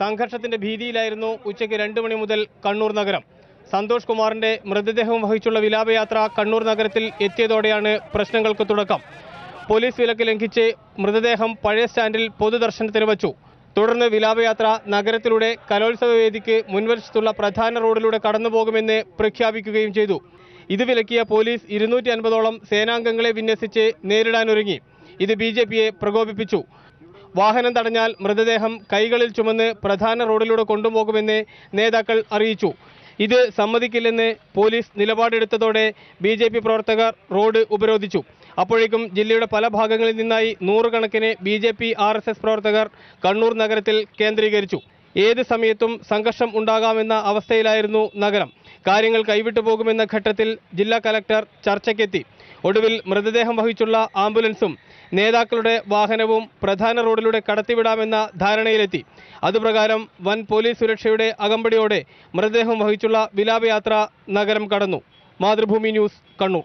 സംഘർഷത്തിന്റെ ഭീതിയിലായിരുന്നു ഉച്ചയ്ക്ക് രണ്ട് മണി മുതൽ കണ്ണൂർ നഗരം. സന്തോഷ് കുമാറിന്റെ മൃതദേഹം വഹിച്ചുള്ള വിലാപയാത്ര കണ്ണൂർ നഗരത്തിൽ എത്തിയതോടെയാണ് പ്രശ്നങ്ങൾക്ക് തുടക്കം. പോലീസ് വിലക്ക് ലംഘിച്ച് മൃതദേഹം പഴയ സ്റ്റാൻഡിൽ പൊതുദർശനത്തിന് വച്ചു. തുടർന്ന് വിലാപയാത്ര നഗരത്തിലൂടെ കലോത്സവ വേദിക്ക് മുൻവശത്തുള്ള പ്രധാന റോഡിലൂടെ കടന്നുപോകുമെന്ന് പ്രഖ്യാപിക്കുകയും ചെയ്തു. ഇത് വിലക്കിയ പോലീസ് ഇരുന്നൂറ്റി അൻപതോളം സേനാംഗങ്ങളെ വിന്യസിച്ച് നേരിടാനൊരുങ്ങി. ഇത് ബി പ്രകോപിപ്പിച്ചു. വാഹനം തടഞ്ഞാൽ മൃതദേഹം കൈകളിൽ ചുമന്ന് പ്രധാന റോഡിലൂടെ കൊണ്ടുപോകുമെന്ന് നേതാക്കൾ അറിയിച്ചു. ഇത് സമ്മതിക്കില്ലെന്ന് പോലീസ് നിലപാടെടുത്തതോടെ ബി ജെ പി പ്രവർത്തകർ റോഡ് ഉപരോധിച്ചു. അപ്പോഴേക്കും ജില്ലയുടെ പല ഭാഗങ്ങളിൽ നിന്നായി നൂറുകണക്കിന് B J P R S S പ്രവർത്തകർ കണ്ണൂർ നഗരത്തിൽ കേന്ദ്രീകരിച്ചു. ഏത് സമയത്തും സംഘർഷം ഉണ്ടാകാമെന്ന അവസ്ഥയിലായിരുന്നു നഗരം. കാര്യങ്ങൾ കൈവിട്ടു പോകുമെന്ന ഘട്ടത്തിൽ ജില്ലാ കലക്ടർ ചർച്ചയ്ക്കെത്തി. ഒടുവിൽ മൃതദേഹം വഹിച്ചുള്ള ആംബുലൻസും നേതാക്കളുടെ വാഹനവും പ്രധാന റോഡിലൂടെ കടത്തിവിടാമെന്ന ധാരണയിലെത്തി. അതുപ്രകാരം വൻ പോലീസ് സുരക്ഷയുടെ അകമ്പടിയോടെ മൃതദേഹം വഹിച്ചുള്ള വിലാപയാത്ര നഗരം കടന്നു. മാതൃഭൂമി ന്യൂസ് കണ്ണൂർ.